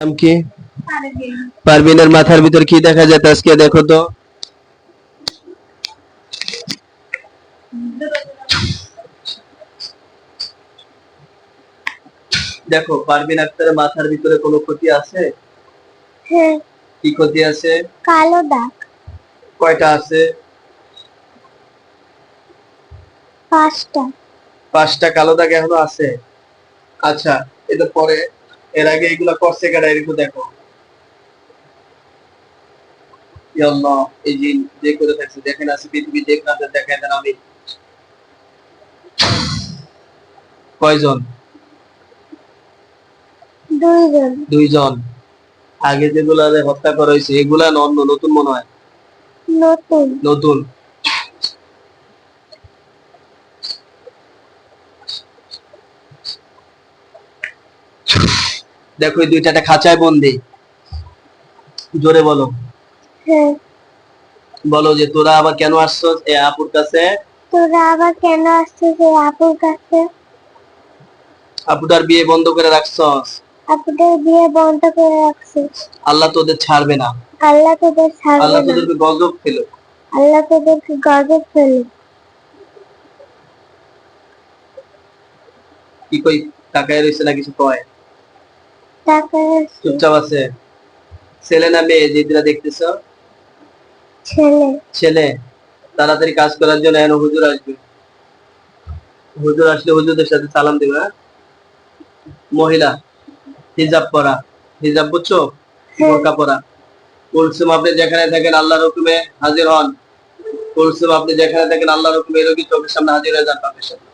নাম কি? পারভিনের মাথার ভিতর কি দেখা যায়? আজকে দেখো তো। দেখো পারভিন আক্তারের মাথার ভিতরে কোনো ক্ষতি আছে? হ্যাঁ। কি ক্ষতি আছে? কালো দাগ। কয়টা আছে? পাঁচটা। পাঁচটা কালো দাগ এখনও আছে। আচ্ছা এটা পরে এর আগে এগুলা করছে কেডা? দেখো। আল্লাহ, এই যে যে করে থাকছে দেখেন আছে পৃথিবী দেখ না দেখেন আমি। কয়জন? দুইজন। দুইজন। আগে যেগুলা হত্যা করা হয়েছে এগুলা অন্য নতুন মনে হয়? নতুন। নতুন। দেখো এই দুইটা একটা খাঁচায় বন্দি। জোরে বলো। হ্যাঁ। বলো যে তোরা আবার কেন আসছস এই আপুর কাছে? তোরা আবার কেন আসছিস এই আপুর কাছে? আপুটার বিয়ে বন্ধ করে রাখছস আপুদের বিয়ে বন্ধ করে রাখছিস আল্লাহ তোদের ছাড়বে না। আল্লাহ তোদের আল্লাহ ছাড়বে না। তোদেরকে গজব ফেলো আল্লাহ তোদেরকে গজব ফেলে কি কই টাকায় রয়েছে না কিছু কয়? চুপচাপ আছে। ছেলে না মেয়ে দেখতেছ? ছেলে। ছেলে? তাড়াতাড়ি কাজ করার জন্য এখন হুজুর আসবে। হুজুর আসলে হুজুরদের সাথে সালাম দেবে হ্যাঁ? মহিলা হিজাব পরা। হিজাব বুঝছ? বোরকা পরা। কুলসুম আপনি যেখানে থাকেন আল্লাহর হুকুমে হাজির হন। কুলসুম আপনি যেখানে থাকেন আল্লাহর হুকুমে এরকম চোখের সামনে হাজির হয়ে যান পাপের সাথে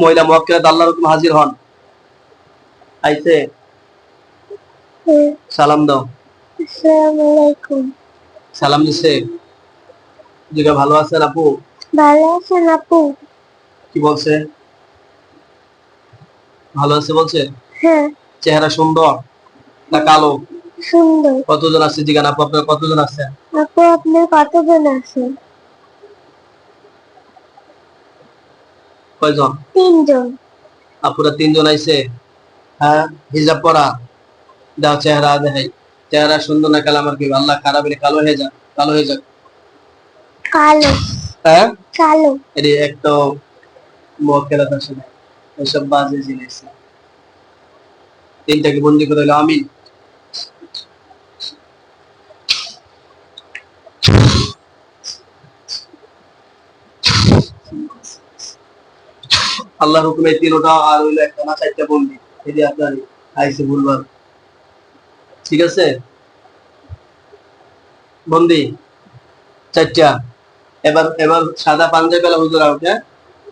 মহিলা মক্কেরাত আল্লাহর হুকুমে হাজির হন। আইছে সালাম দাও। আসসালামু আলাইকুম সালাম দিছে জিগা ভালো আছেন আপু? ভালো আছেন আপু? কি বলছে? ভালো আছে বলছে? হ্যাঁ। চেহারা সুন্দর না কালো? সুন্দর। কতজন আছে জিগান আপু? আপনার কতজন আছে? আপু আপনার কতজন আছেন কয়জন? তিনজন। আপুরা তিনজন আইছে? হ্যাঁ হিজাব পরা। দাও চেহারা দেখাই চেহারা সুন্দর না কালো আমার কি আল্লাহ খারাপ? হলে কালো হয়ে যাক কালো হয়ে যাক। কালো। হ্যাঁ? কালো। এটি একটা মক্কেরাত আসে না? এসব বাজে জিনিস। তিনটাকে বন্দি করে হলো আমিন। আল্লাহর হুকুমে তিনটা আর হইল একটা না চারটা বন্দি। এটি আপনার আইসে ভুলবার ঠিক আছে? বন্দি? চারটা। এবার এবার সাদা পাঞ্জাবি আলা হুজুর আউট হ্যাঁ?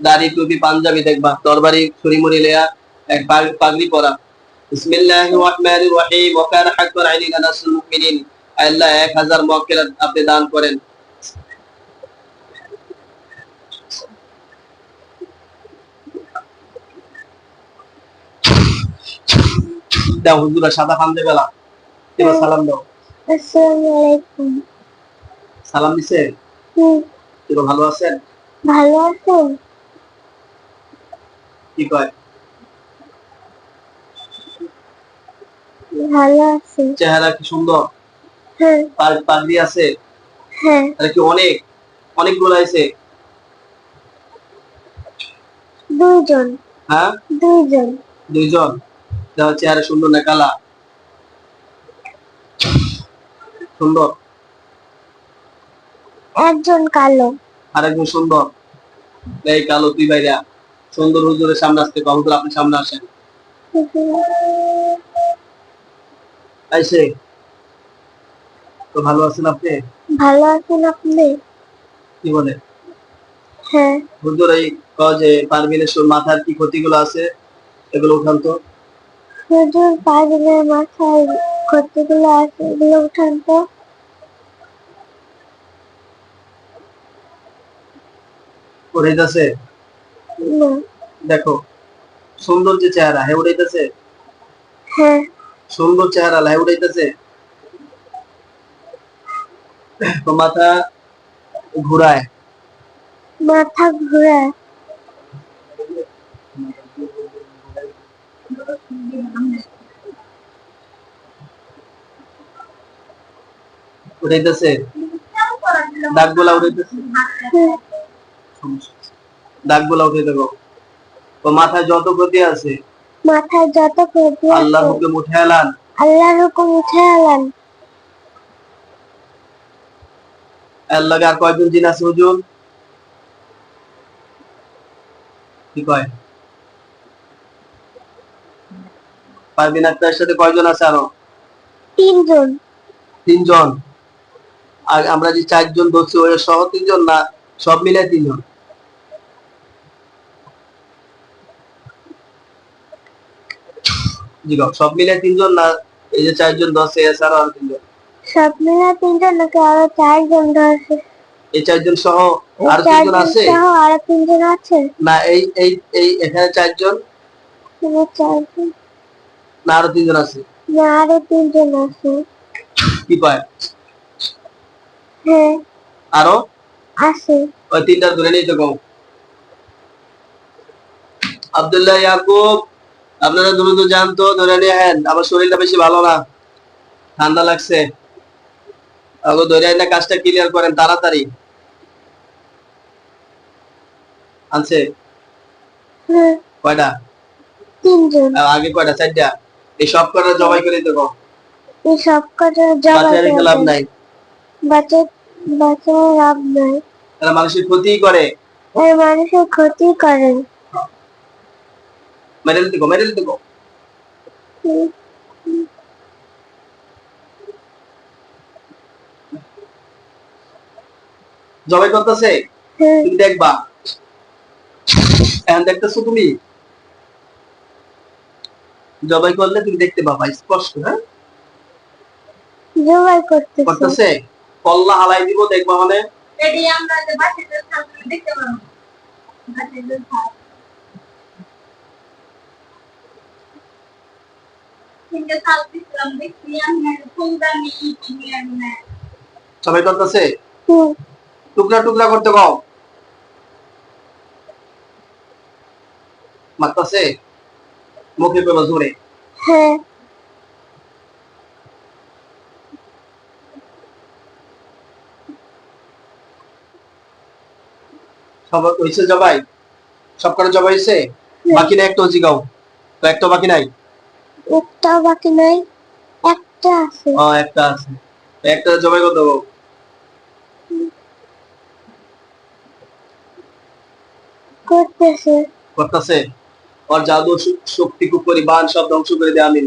দাড়ি টুপি পাঞ্জাবি দেখবা। তরবারি ছুরি মুড়ি লেয়া, এক পাগ- পাগড়ি পরা। বিসমিল্লাহির রহমানির রহিম। ওয়া কানা হাক্কান আলাইনা নাসরুল মুমিনিন। আল্লাহ 1000 মক্কেরাত আপনি দান করেন। দাও হুজুরা সাদা পাঞ্জাবি আলা এবার সালাম দাও। আসসালামু আলাইকুম সালাম দিছে? ভালো আছেন? ভালো আছেন কি কয়? ভালো আছি। চেহারা কি সুন্দর? হ্যাঁ। পাগ- পাগড়ি আছে? হ্যাঁ। তাহলে কি অনেক? অনেকগুলো আছে? দুইজন। হ্যাঁ? দুইজন। দুইজন? যার চেহারা সুন্দর না কালা। সুন্দর। একজন কালো। আর একজন সুন্দর এই কালো তুই বাইরা। সুন্দর হুজুরের সামনে আসতে করে আপনি সামনে আসেন। আইসে তো ভালো আছেন আপনি? ভালো আছেন আপনি? কি বলে? হ্যাঁ। হুজুর এই কয় যে পারভিনের মাথার কি ক্ষতিগুলো আছে? এগুলো উঠান তো। হুজুর পাগলের মাথায় কতগুলো আছে এগুলো উঠান তো। উঠাইতেছে না। দেখো সুন্দর যে চেহারা হ্যাঁ উঠাইতেছে হ্যাঁ। সুন্দর চেহারা লাই উঠাইতেছে তো মাথা ঘুরায়। মাথা ঘুরে উঠাইতেছে? দাগগুলা উঠাইতেছে? দাগগুলা উঠে দেবো তো মাথায় যত ক্ষতি আছে মাথায় যত ক্ষতি আল্লাহর হুকুম উঠে আল্লাহর হুকুম উঠে এলেন আল্লাহকে আর কয়জন জিন আছে হুজুর? কি কয়? পারবিন আক্তারের সাথে কয়জন আছে আরও? তিনজন। তিনজন। আর আমরা যে চারজন ধরছি ওই সহ তিনজন না সব মিলে তিনজন? জি সব মিলে তিনজন না এই যে চারজন ধরছে এছাড়া আরও তিনজন? সব মিলে তিনজন নাকি আরও চারজন ধরছে? এই চারজন সহ আর তিনজন আছে? সহ আরও তিনজন আছে? না এই এই এই এখানে চারজন। এখানে চারজন। না আরও তিনজন আছে। না আরও তিনজন আছে। কি পায়? হ্যাঁ। আরও? আছে। ওই তিনটা ধরে আব্দুল্লাহ ইয়াকুব আপনারা দ্রুত জানতো ধরে নিয়ে হ্যাঁ আমার শরীরটা বেশি ভালো না। ঠান্ডা লাগছে। আগো ধরে না কাজটা ক্লিয়ার করেন তাড়াতাড়ি। আনছে? হ্যাঁ। কয়টা? আগে কয়টা? চারটা? এই সব কটা জবাই করে কম এই সব কটা বাচ্চা রেখে লাভ নাই। বাচ্চা লাভ নাই। তারা মানুষের ক্ষতি করে। আর মানুষের ক্ষতি করেন মেরে দিতে মেরে দিতে জবাই করতেছে? হ্যাঁ। তুমি দেখবা। এখন দেখতেছো তুমি? জবাই করলে তুমি দেখতে পাবা স্পষ্ট হ্যাঁ? জবাই করতেছে। করতেছে? কল্লা হালাই দিব দেখবা মানে এটি আমরা যে সামনে দেখতে পাবো। না জবাই করতেছে? টুকরা টুকরা করতে কও। মারতেছে? মুখে পেবা জোরে। হ্যাঁ। হয়েছে জবাই? সব করে জবাই হয়েছে? বাকি না একটা জিগাও তো একটা বাকি নাই? একটা বাকি নাই একটা আছে। ও একটা আছে। একটা জবাই করতে কও করতেছে। করতেছে? জাদু শ- শক্তি খুব পরিমাণ সব ধ্বংস করে দেয়, আমিন।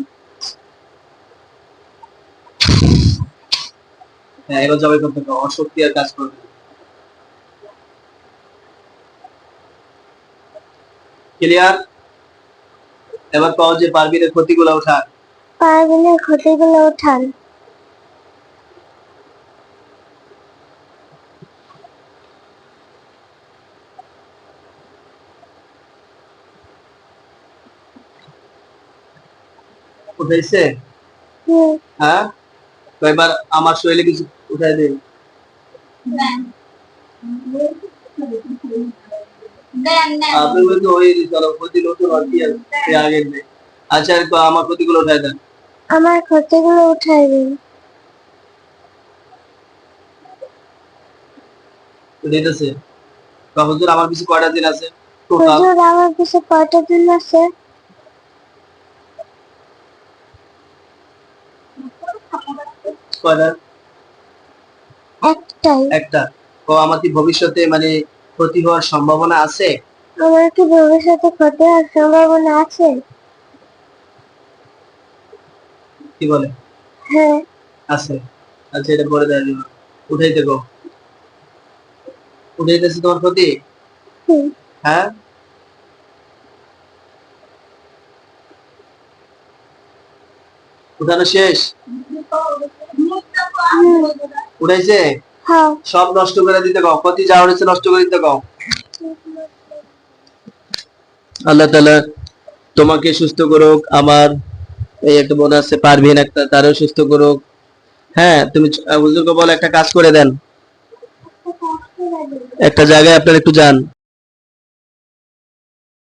হ্যাঁ এবার জবাই করতে পারো, ওর শক্তি আর কাজ করবে ক্লিয়ার এবার কও যে পারবি না ক্ষতিগুলো ওঠা পারবিনের ক্ষতিগুলো উঠান। উঠাইছে? হ্যাঁ। তো এবার আমার শরীরে কিছু উঠাই দিন। দেন। দেন দেন। আপনি বলতে ওই চলো ক্ষতি নতুন আর আছে আগের নেই। আচ্ছা আমার ক্ষতিগুলো উঠাই দেন। আমার ক্ষতিগুলো উঠাই দিন। দিতেছে। হুজুর আমার কিছু কয়টা দিন আছে? হুজুর আমার কাছে কয়টা দিন আছে? একটাই। একটা। ও আমার কি ভবিষ্যতে মানে ক্ষতি হওয়ার সম্ভাবনা আছে? আমার কি ভবিষ্যতে ক্ষতি হওয়ার সম্ভাবনা আছে? কি বলে? হ্যাঁ। আছে। আচ্ছা এটা পরে দেয় উঠাইতে গো। উঠাইতেছে তোমার ক্ষতি? হ্যাঁ? উঠানো শেষ? উঠাইছে হ্যাঁ। সব নষ্ট করে দিতে কও। যা হয়েছে নষ্ট করে দিতে কও। আল্লাহ তাআলা তোমাকে সুস্থ করুক। আমার এই একটা বোন আছে পারভিন একটা তারও সুস্থ করুক। হ্যাঁ তুমি হুজুরকে বলে একটা কাজ করে দেন। একটা জায়গায় আপনারা একটু যান।